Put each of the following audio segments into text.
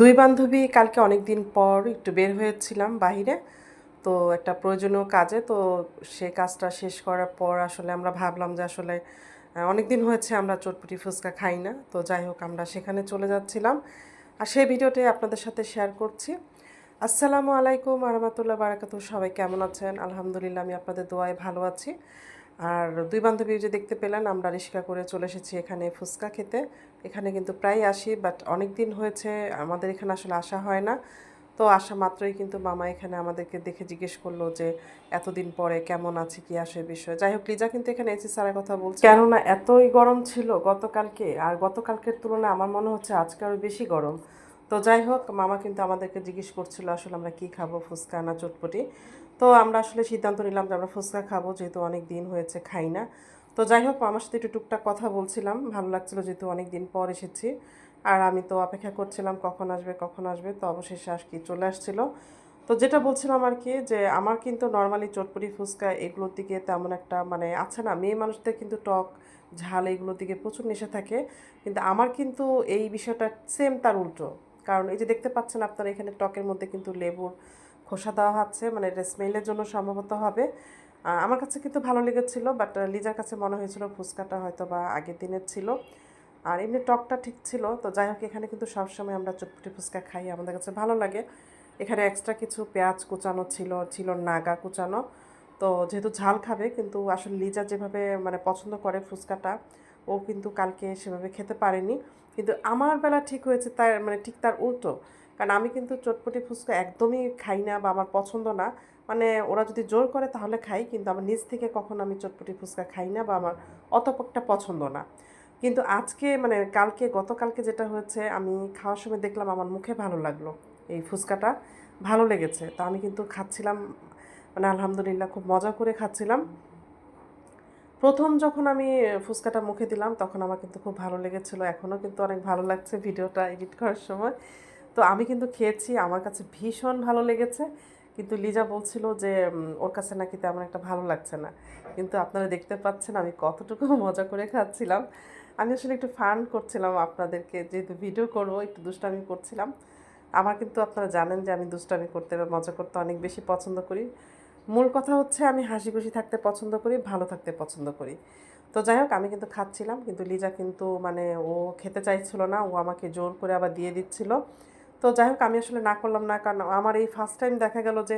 দুই বান্ধবী কালকে অনেক দিন পর একটু বের হয়েছিলাম বাহিরে, তো একটা প্রয়োজনীয় কাজে, তো সে কাজটা শেষ করার পর আসলে আমরা ভাবলাম যে আসলে অনেক দিন হয়েছে আমরা চটপটি ফুচকা খাই না, তো যাই হোক আমরা সেখানে চলে যাচ্ছিলাম। আর সেই ভিডিওটি আপনাদের সাথে শেয়ার করছি। আসসালামু আলাইকুম আরহামতুল্লাহ বারাকাতু সবাই কেমন আছেন? আলহামদুলিল্লাহ আমি আপনাদের দোয়ায় ভালো আছি। আর দুই বান্ধবী যে দেখতে পেলেন আমরা রিক্সা করে চলে এসেছি এখানে ফুচকা খেতে। এখানে কিন্তু প্রায় আসি বাট অনেক দিন হয়েছে, আমাদের এখানে আসলে আসা হয় না। তো আসা মাত্রই কিন্তু মামা এখানে আমাদেরকে দেখে জিজ্ঞেস করল যে, এতদিন পরে কেমন আছে, কি আসে বিষয়? যাই হোক, লিজা কিন্তু এখানে এসি সারের কথা বলছে। কেননা এতই গরম ছিল গতকালকে, আর গতকালকের তুলনায় আমার মনে হচ্ছে আজকে আরও বেশি গরম। তো যাই হোক, মামা কিন্তু আমাদেরকে জিজ্ঞেস করছিল, আসলে আমরা কি খাব, ফুচকা না চটপটি? তো আমরা আসলে সিদ্ধান্ত নিলাম যে আমরা ফুচকা খাব, যেহেতু অনেক দিন হয়েছে খাই না। তো যাই হোক, আমার সাথে একটু টুকটাক কথা বলছিলাম। ভালো লাগছিল যেহেতু অনেক দিন পর এসেছি। আর আমি তো অপেক্ষা করছিলাম কখন আসবে কখন আসবে, তো অবশেষে আস কি চলে আসছিল। তো যেটা বলছিলাম আর কি যে, আমার কিন্তু নর্মালি চটপটি ফুচকা এগুলোর দিকে তেমন একটা মানে আছে না, মেয়ে মানুষদের কিন্তু টক, ঝাল এগুলোর দিকে প্রচুর নেশা থাকে। কিন্তু আমার কিন্তু এই বিষয়টা সেম তার উল্টো। কারণ এই যে দেখতে পাচ্ছেন আপনারা এখানে টকের মধ্যে কিন্তু লেবুর খোসা দেওয়া হচ্ছে মানে এটা স্মেলের জন্য সম্ভবত হবে। আমার কাছে কিন্তু ভালো লেগেছিলো বাট লিজার কাছে মনে হয়েছিল ফুচকাটা হয়তো বা আগের দিনের ছিল। আর এমনি টকটা ঠিক ছিল, তো যাই হোক, এখানে কিন্তু সবসময় আমরা চটপটি ফুচকা খাই, আমাদের কাছে ভালো লাগে। এখানে এক্সট্রা কিছু পেঁয়াজ কুচানো ছিল ছিল নাগা কুচানো। তো যেহেতু ঝাল খাবে, কিন্তু আসলে লিজা যেভাবে মানে পছন্দ করে ফুচকাটা, ও কিন্তু কালকে সেভাবে খেতে পারেনি। কিন্তু আমার বেলা ঠিক হয়েছে তার মানে ঠিক তার উল্টো। কারণ আমি কিন্তু চটপটি ফুচকা একদমই খাই না বা আমার পছন্দ না। মানে ওরা যদি জোর করে তাহলে খাই, কিন্তু আমার নিজ থেকে কখনো আমি চটপটি ফুচকা খাই না বা আমার অত একটা পছন্দ না। কিন্তু আজকে মানে কালকে, গতকালকে যেটা হয়েছে, আমি খাওয়ার সময় দেখলাম আমার মুখে ভালো লাগল এই ফুচকাটা, ভালো লেগেছে। তো আমি কিন্তু খাচ্ছিলাম মানে আলহামদুলিল্লাহ খুব মজা করে খাচ্ছিলাম। প্রথম যখন আমি ফুচকাটা মুখে দিলাম, তখন আমার কিন্তু খুব ভালো লেগেছিলো। এখনও কিন্তু অনেক ভালো লাগছে ভিডিওটা এডিট করার সময়। তো আমি কিন্তু খেয়েছি, আমার কাছে ভীষণ ভালো লেগেছে। কিন্তু লিজা বলছিল যে ওর কাছে নাকি তেমন একটা ভালো লাগছে না। কিন্তু আপনারা দেখতে পাচ্ছেন আমি কতটুকু মজা করে খাচ্ছিলাম। আমি আসলে একটু ফান করছিলাম আপনাদেরকে, যেহেতু ভিডিও করব, একটু দুষ্টামি করছিলাম। আমার কিন্তু আপনারা জানেন যে আমি দুষ্টামি করতে বা মজা করতে অনেক বেশি পছন্দ করি। মূল কথা হচ্ছে আমি হাসি খুশি থাকতে পছন্দ করি, ভালো থাকতে পছন্দ করি। তো যাই হোক, আমি কিন্তু খাচ্ছিলাম, কিন্তু লিজা কিন্তু মানে ও খেতে চাইছিল না, ও আমাকে জোর করে আবার দিয়ে দিচ্ছিল। তো যাই হোক, আমি আসলে না করলাম না, কারণ আমার এই ফার্স্ট টাইম দেখা গেল যে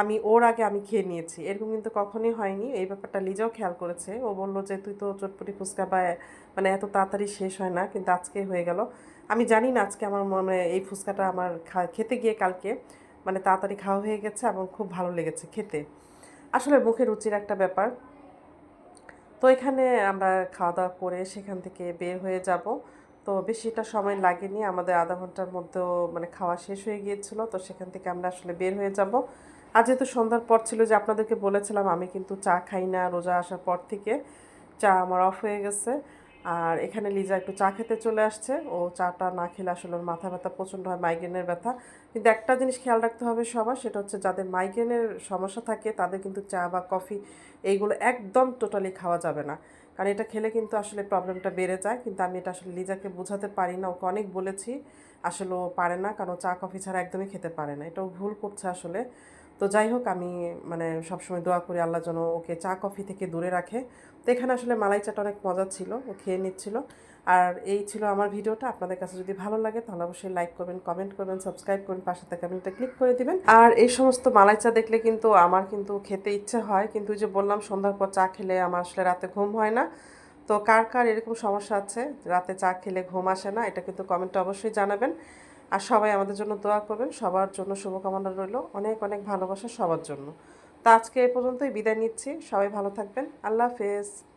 আমি ওর আগে আমি খেয়ে নিয়েছি। এরকম কিন্তু কখনোই হয়নি। এই ব্যাপারটা লিজাও খেয়াল করেছে। ও বলল যে, তুই তো চটপটি ফুচকা বা মানে এত তাড়াতাড়ি শেষ হয় না, কিন্তু আজকে হয়ে গেল। আমি জানি না আজকে আমার মনে এই ফুচকাটা আমার খেতে গিয়ে কালকে মানে তাড়াতাড়ি খাওয়া হয়ে গেছে এবং খুব ভালো লেগেছে খেতে। আসলে মুখে রুচির একটা ব্যাপার। তো এখানে আমরা খাওয়া দাওয়া করে সেখান থেকে বের হয়ে যাব। তো বেশিটা সময় লাগেনি। আমাদের আধা ঘণ্টার মধ্যেও মানে খাওয়া শেষ হয়ে গিয়েছিল, তো সেখান থেকে আমরা আসলে বের হয়ে যাব। আর যেহেতু সন্ধ্যার পর ছিল যে আপনাদেরকে বলেছিলাম, আমি কিন্তু চা খাই না রোজা আসার পর থেকে। চা আমার অফ হয়ে গেছে। আর এখানে লিজা একটু চা খেতে চলে আসছে। ও চাটা না খেলে আসলে ওর মাথা ব্যথা, প্রচণ্ড হয় মাইগ্রেনের ব্যথা। কিন্তু একটা জিনিস খেয়াল রাখতে হবে সবার, সেটা হচ্ছে যাদের মাইগ্রেনের সমস্যা থাকে, তাদের কিন্তু চা বা কফি এইগুলো একদম টোটালি খাওয়া যাবে না। কারণ এটা খেলে কিন্তু আসলে প্রবলেমটা বেড়ে যায়। কিন্তু আমি এটা আসলে লিজাকে বোঝাতে পারি না, ওকে অনেক বলেছি। আসলে ও পারে না, কারণ চা, কফি ছাড়া একদমই খেতে পারে না। এটাও ভুল করছে আসলে। তো যাই হোক আমি মানে সবসময় দোয়া করি আল্লাহ যেন ওকে চা, কফি থেকে দূরে রাখে। তো এখানে আসলে মালাই চাটা অনেক মজা ছিল, ও খেয়ে নিচ্ছিল। আর এই ছিল আমার ভিডিওটা। আপনাদের কাছে যদি ভালো লাগে, তাহলে অবশ্যই লাইক করবেন, কমেন্ট করবেন, সাবস্ক্রাইব করবেন, পাশে থাকা বেলটা ক্লিক করে দিবেন। আর এই সমস্ত মালাই চা দেখলে কিন্তু আমার কিন্তু খেতে ইচ্ছে হয়। কিন্তু যে বললাম, সন্ধ্যার পর চা খেলে আমার আসলে রাতে ঘুম হয় না। তো কার কার এরকম সমস্যা আছে? রাতে চা খেলে ঘুম আসে না? এটা কিন্তু কমেন্টে অবশ্যই জানাবেন। আর সবাই আমাদের জন্য দোয়া করবেন। সবার জন্য শুভকামনা রইল। অনেক অনেক ভালোবাসা সবার জন্য। তা আজকে এ পর্যন্তই বিদায় নিচ্ছি। সবাই ভালো থাকবেন। আল্লাহ হাফেজ।